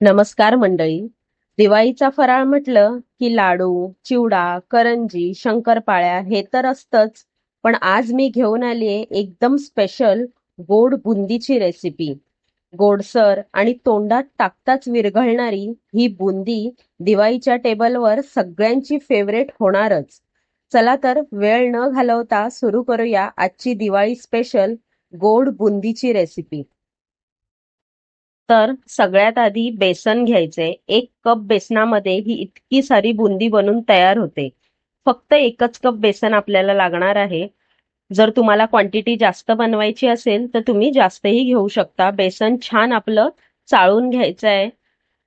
नमस्कार मंडळी. दिवाळीचा फराळ म्हटलं की लाडू चिवडा करंजी शंकरपाळ्या हे तर असतंच. पण आज मी घेऊन आली एकदम स्पेशल गोड बुंदीची रेसिपी गोडसर आणि तोंडात टाकताच विरघळणारी ही बुंदी दिवाळीच्या टेबलवर सगळ्यांची फेवरेट होणारच. चला तर वेळ न घालवता सुरू करूया आजची दिवाळी स्पेशल गोड बुंदीची रेसिपी तर सगळ्यात आधी बेसन घ्यायचे. एक कप बेसनामध्ये ही इतकी सारी बुंदी बनून तयार होते. फक्त एकच कप बेसन आपल्याला लागणार आहे. जर तुम्हाला क्वांटिटी जास्त बनवायची असेल तर तुम्ही जास्तही घेऊ शकता. बेसन छान आपलं चाळून घ्यायचं आहे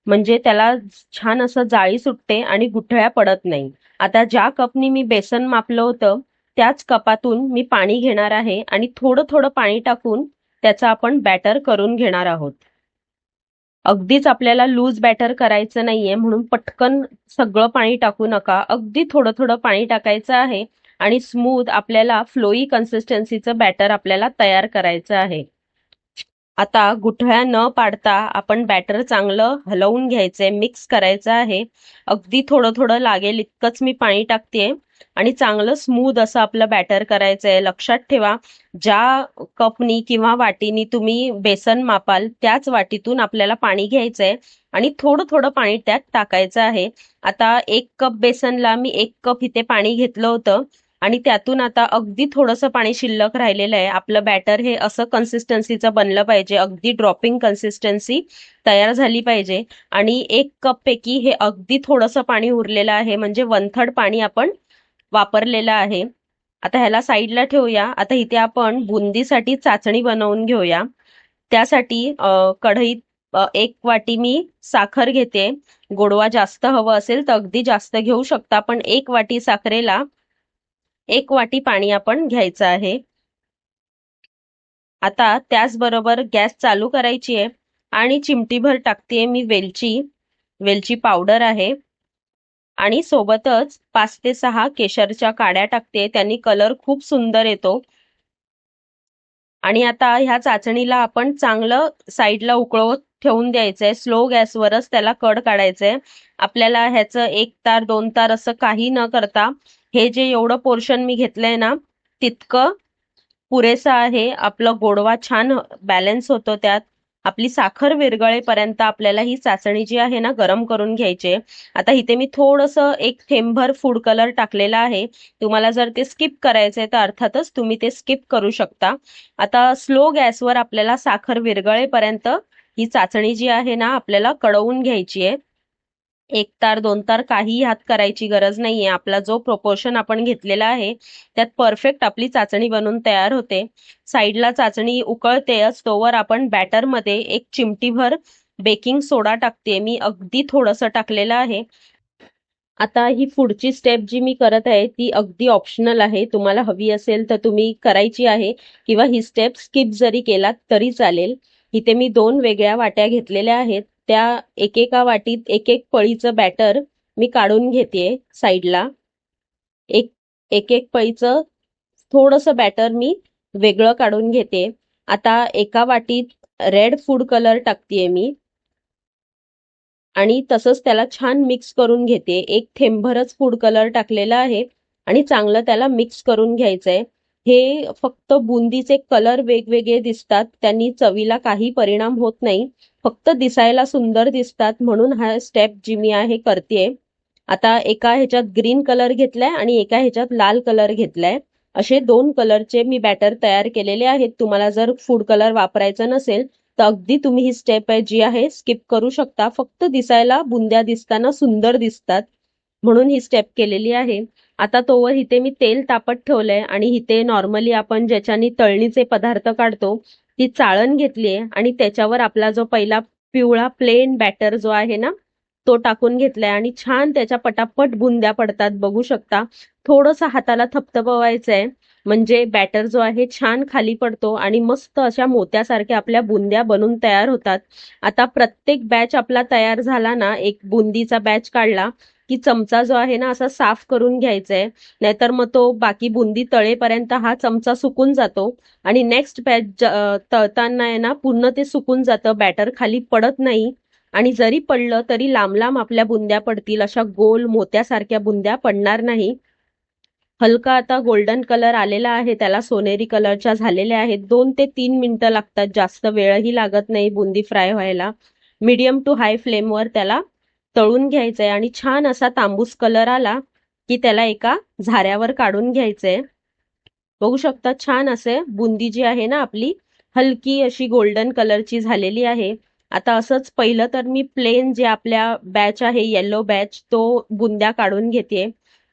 म्हणजे त्याला छान असं जाळी सुटते आणि गुठळ्या पडत नाही. आता ज्या कपनी मी बेसन मापलं होतं त्याच कपातून मी पाणी घेणार आहे आणि थोडं थोडं पाणी टाकून त्याचं आपण बॅटर करून घेणार आहोत. अगदीच आपल्याला लूज बॅटर करायचं नाहीये म्हणून पटकन सगळं पाणी टाकू नका. अगदी थोडं थोडं पाणी टाकायचं आहे आणि स्मूथ आपल्याला फ्लोई कन्सिस्टन्सीचं बॅटर आपल्याला तयार करायचं आहे. आता गुठळ्या न पाडता आपण बॅटर चांगलं हलवून घ्यायचंय मिक्स करायचं आहे. अगदी थोडं थोडं लागेल इतकंच मी पाणी टाकते आणि चांगलं स्मूथ असं आपलं बॅटर करायचंय लक्षात ठेवा. ज्या कपनी किंवा वाटीनी तुम्ही बेसन मापाल त्याच वाटीतून आपल्याला पाणी घ्यायचंय आणि थोडं थोडं पाणी त्यात टाकायचं आहे. आता एक कप बेसनला मी एक कप इथे पाणी घेतलं होतं आणि त्यातून आता अगदी थोडंसं पाणी शिल्लक राहिलेलं आहे. आपलं बॅटर हे असं कन्सिस्टन्सीचं बनलं पाहिजे अगदी ड्रॉपिंग कन्सिस्टन्सी तयार झाली पाहिजे. आणि एक कप पैकी हे अगदी थोडंसं पाणी उरलेलं आहे म्हणजे वन थर्ड पाणी आपण वापरलेलं आहे. आता ह्याला साईडला ठेवूया. आता इथे आपण बुंदीसाठी चाचणी बनवून घेऊया. त्यासाठी कढईत एक वाटी मी साखर घेते. गोडवा जास्त हवं असेल तर अगदी जास्त घेऊ शकता. पण एक वाटी साखरेला एक वाटी पाणी आपण घ्यायचं आहे. आता त्याचबरोबर गॅस चालू करायची आहे. आणि चिमटीभर टाकते मी वेलची. वेलची पावडर आहे. आणि सोबतच पाच ते सहा केशरच्या काड्या टाकते. त्यांनी कलर खूप सुंदर येतो. आणि आता ह्या चाचणीला आपण चांगलं साईडला उकळवत ठेवून द्यायचंय. स्लो गॅसवरच त्याला कड काढायचंय. आपल्याला ह्याचं एक तार दोन तार असं काही न करता हे जे एवढं पोर्शन मी घेतलंय ना तितकं पुरेसं आहे. आपलं गोडवा छान बॅलन्स होतो त्यात. आपली साखर विरगळेपर्यंत आपल्याला ही चाचणी जी आहे ना गरम करून घ्यायची आता इथे मी थोडंसं एक थेंबर फूड कलर टाकलेला आहे. तुम्हाला जर ते स्किप करायचंय तर अर्थातच तुम्ही ते स्किप करू शकता. आता स्लो गॅसवर आपल्याला साखर विरगळेपर्यंत ही चाचणी जी आहे ना आपल्याला कळवून घ्यायची आहे. एक तार दोन तार काही हात करायची गरज नाहीये. आपला जो प्रोपोर्शन आपण घेतलेला आहे त्यात परफेक्ट आपली चाचणी बनून तयार होते. साईडला चाचणी उकळते तोवर आपण बॅटरमध्ये एक चिमटीभर बेकिंग सोडा टाकते. मी अगदी थोडंसं टाकलेलं आहे. आता ही पुढची स्टेप जी मी करत आहे ती अगदी ऑप्शनल आहे. तुम्हाला हवी असेल तर तुम्ही करायची आहे किंवा ही स्टेप स्किप जरी केलात तरी चालेल. इथे मी दोन वेगळ्या वाट्या घेतलेल्या आहेत. त्या एकेका वाटीत एक एक पळीचं बॅटर मी काढून घेते साईडला. एक एक एक पळीचं थोडंसं बॅटर मी वेगळं काढून घेते. आता एका वाटीत रेड फूड कलर टाकतेय मी. आणि तसंच त्याला छान मिक्स करून घेते. एक थेंबरच फूड कलर टाकलेला आहे आणि चांगलं त्याला मिक्स करून घ्यायचंय. हे फक्त बुंदीचे कलर वेगवेगळे दिसतात. त्यांनी चवीला काही परिणाम होत नाही. फक्त दिसायला सुंदर दिसतात म्हणून हा स्टेप जी मी आहे करते आता एका ह्याच्यात ग्रीन कलर घेतलाय आणि एका ह्याच्यात लाल कलर घेतलाय. असे दोन कलरचे मी बॅटर तयार केलेले आहेत. तुम्हाला जर फूड कलर वापरायचा नसेल तर अगदी तुम्ही ही स्टेप आहे जी आहे स्किप करू शकता. फक्त दिसायला बुंद्या दिसताना सुंदर दिसतात म्हणून ही स्टेप केलेली आहे. आता तोवर इथे मी तेल तापत ठेवलंय आणि इथे नॉर्मली आपण ज्याच्यानी तळणीचे पदार्थ काढतो ती चाळण घेतलीये आणि त्याच्यावर आपला जो पहिला पिवळा प्लेन बॅटर जो आहे ना तो टाकून घेतलाय आणि छान त्याच्या पटापट बुंद्या पडतात. बघू शकता थोडस हाताला थपथपवायचंय. म्हणजे बॅटर जो आहे छान खाली पडतो आणि मस्त अशा मोत्यासारख्या आपल्या बुंद्या बनून तयार होतात. आता प्रत्येक बॅच आपला तयार झाला ना एक बुंदीचा बॅच काढला की चमचा जो आहे ना असा साफ करून घ्यायचा आहे नाहीतर मग तो बाकी बुंदी तळेपर्यंत हा चमचा सुकून जातो आणि नेक्स्ट बॅच तळताना आहे ना पूर्ण ते सुकून जातं. बॅटर खाली पडत नाही. आणि जरी पडलं तरी लांब लांब आपल्या बुंद्या पडतील अशा गोल मोत्यासारख्या बुंद्या पडणार नाही. हलका आता गोल्डन कलर आलेला आहे त्याला सोनेरी कलरच्या झालेल्या आहेत. दोन ते तीन मिनिटं लागतात जास्त वेळही लागत नाही बुंदी फ्राय व्हायला. मीडियम टू हाय फ्लेमवर त्याला तळून घ्यायचंय आणि छान असा तांबूस कलर आला की त्याला एका झाऱ्यावर काढून घ्यायचंय. बघू शकता छान असे बुंदी जी आहे ना आपली हलकी अशी गोल्डन कलरची झालेली आहे. आता असंच पहिलं तर मी प्लेन जे आपल्या बॅच आहे येलो बॅच तो बुंद्या काढून घेते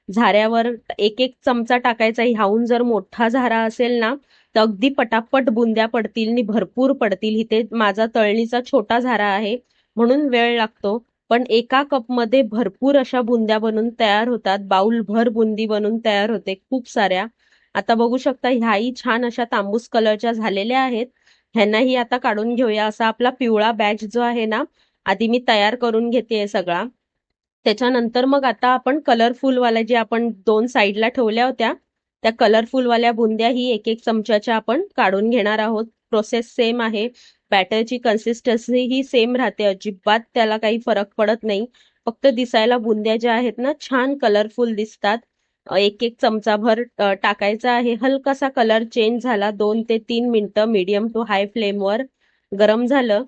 झाऱ्यावर एक एक चमचा टाकायचा. ह्याहून जर मोठा झारा असेल ना तर अगदी पटापट बुंद्या पडतील आणि भरपूर पडतील. इथे माझा तळणीचा छोटा झारा आहे म्हणून वेळ लागतो. पण एका कपमध्ये भरपूर अशा बुंद्या बनून तयार होतात. बाऊलभर बुंदी बनून तयार होते. खूप साऱ्या. आता बघू शकता ह्याही छान अशा तांबूस कलरच्या झालेल्या आहेत. ह्यांनाही आता काढून घेऊया असा आपला पिवळा बॅच जो आहे ना आधी मी तयार करून घेते सगळा. त्याच्यानंतर मग आता आपण कलरफुल वाल्या जे आपण दोन साईडला ठेवल्या होत्या त्या कलरफुल वाल्या बुंद्या ही एक एक चमच्याच्या आपण काढून घेणार आहोत. प्रोसेस सेम आहे. बॅटरची कन्सिस्टन्सी ही सेम राहते. अजिबात त्याला काही फरक पडत नाही. फक्त दिसायला बुंद्या ज्या आहेत ना छान कलरफुल दिसतात. एक एक चमचाभर टाकायचा आहे. हलकासा कलर चेंज झाला दोन ते तीन मिनटं मीडियम टू हाय फ्लेमवर गरम झालं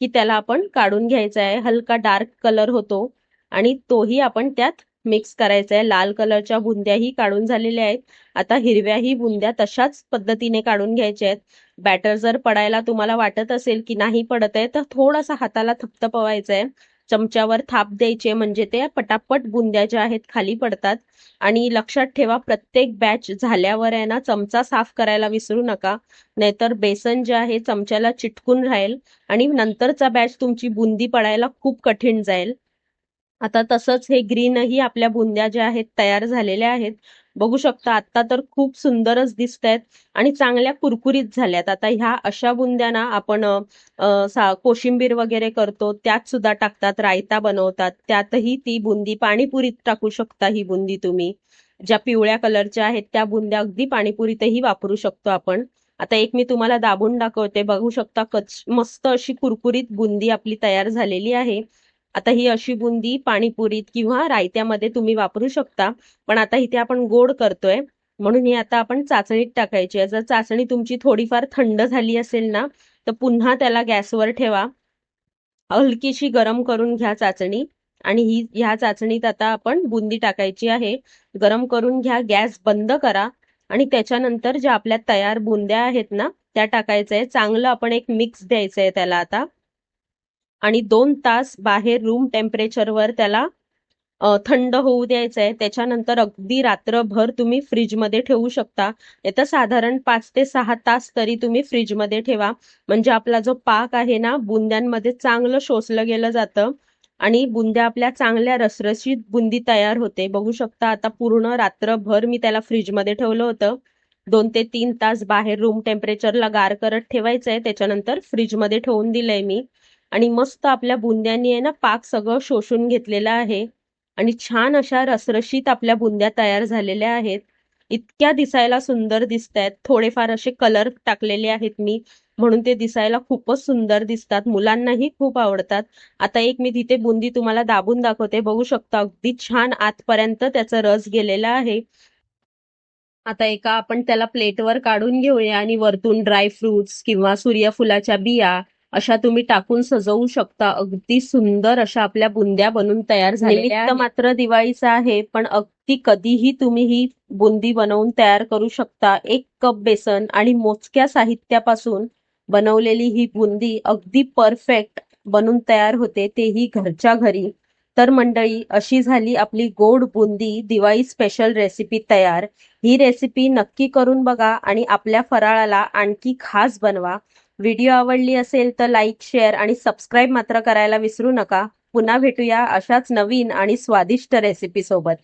की त्याला आपण काढून घ्यायचा आहे. हलका डार्क कलर होतो आणि तोही आपण त्यात मिक्स करायचा आहे. लाल कलरच्या बुंद्याही काढून झालेल्या आहेत. आता हिरव्याही बुंद्या तशाच पद्धतीने काढून घ्यायच्या आहेत. बॅटर जर पडायला तुम्हाला वाटत असेल की नाही पडत आहे तर थोडासा हाताला थपथपवायचा आहे. चमच्यावर थाप द्यायचे म्हणजे ते पटापट बुंद्या ज्या आहेत खाली पडतात. आणि लक्षात ठेवा प्रत्येक बॅच झाल्यावर आहे ना चमचा साफ करायला विसरू नका. नाहीतर बेसन जे आहे चमच्याला चिटकून राहील आणि नंतरचा बॅच तुमची बुंदी पडायला खूप कठीण जाईल. आता तसंच हे ग्रीनही आपल्या बुंद्या ज्या आहेत तयार झालेल्या आहेत. बघू शकता आता तर खूप सुंदरच दिसत आहेत आणि चांगल्या कुरकुरीत झाल्यात. आता ह्या अशा बुंद्या ना आपण कोशिंबीर वगैरे करतो त्यात सुद्धा टाकतात रायता बनवतात त्यातही ती बुंदी पाणीपुरीत टाकू शकता ही बुंदी तुम्ही. ज्या पिवळ्या कलरच्या आहेत त्या बुंद्या अगदी पाणीपुरीतही वापरू शकतो आपण. आता एक मी तुम्हाला दाबून दाखवते बघू शकता कच मस्त अशी कुरकुरीत बुंदी आपली तयार झालेली आहे. आता ही अशी बुंदी पाणीपुरीत किंवा रायत्यामध्ये तुम्ही वापरू शकता. पण आता इथे आपण गोड करतोय. म्हणून ही आता आपण चाचणीत टाकायची जर चाचणी तुमची थोडीफार थंड झाली असेल ना तर पुन्हा त्याला गॅसवर ठेवा. हलकीशी गरम करून घ्या चाचणी. आणि ही ह्या चाचणीत आता आपण बुंदी टाकायची आहे. गरम करून घ्या गॅस बंद करा. आणि त्याच्यानंतर ज्या आपल्या तयार बुंद्या आहेत ना त्या टाकायचं आहे. चांगलं आपण एक मिक्स द्यायचं आहे त्याला आता. आणि दोन तास बाहेर रूम टेम्परेचरवर त्याला थंड होऊ द्यायचं आहे त्याच्यानंतर अगदी रात्रभर तुम्ही फ्रीजमध्ये ठेवू शकता. तर साधारण पाच ते सहा तास तरी तुम्ही फ्रीजमध्ये ठेवा. म्हणजे आपला जो पाक आहे ना बुंद्यांमध्ये चांगलं शोषलं गेलं जातं आणि बुंद्या आपल्या चांगल्या रसरशीत बुंदी तयार होते. बघू शकता आता पूर्ण रात्रभर मी त्याला फ्रीजमध्ये ठेवलं होतं. दोन ते तीन तास बाहेर रूम टेम्परेचरला गार करत ठेवायचं आहे त्याच्यानंतर फ्रीजमध्ये ठेवून दिलंय मी. आणि मस्त आपल्या बुंद्यांनी आहे ना पाक सगळं शोषून घेतलेला आहे. आणि छान अशा रसरशीत आपल्या बुंद्या तयार झालेल्या आहेत. इतक्या दिसायला सुंदर दिसत आहेत थोडेफार असे कलर टाकलेले आहेत मी. म्हणून ते दिसायला खूपच सुंदर दिसतात. मुलांनाही खूप आवडतात. आता एक मी तिथे बुंदी तुम्हाला दाबून दाखवते. बघू शकता अगदी छान आतपर्यंत त्याचा रस गेलेला आहे. आता एका आपण त्याला प्लेटवर काढून घेऊया आणि वरतून ड्राय फ्रुट्स किंवा सूर्यफुलाच्या बिया अशा तुम्ही टाकून सजवू शकता. अगदी सुंदर अशा आपल्या बुंद्या बनून तयार झालेल्या मात्र दिवाळीचा आहे पण अगदी कधीही तुम्ही ही बुंदी बनवून तयार करू शकता. एक कप बेसन आणि मोजक्या साहित्यापासून बनवलेली ही बुंदी अगदी परफेक्ट बनून तयार होते तेही घरच्या घरी. तर मंडळी अशी झाली आपली गोड बुंदी दिवाळी स्पेशल रेसिपी तयार. ही रेसिपी नक्की करून बघा आणि आपल्या फराळाला आणखी खास बनवा. व्हिडिओ आवडली असेल तर लाईक शेअर आणि सबस्क्राईब मात्र करायला विसरू नका. पुन्हा भेटूया अशाच नवीन आणि स्वादिष्ट रेसिपी सोबत.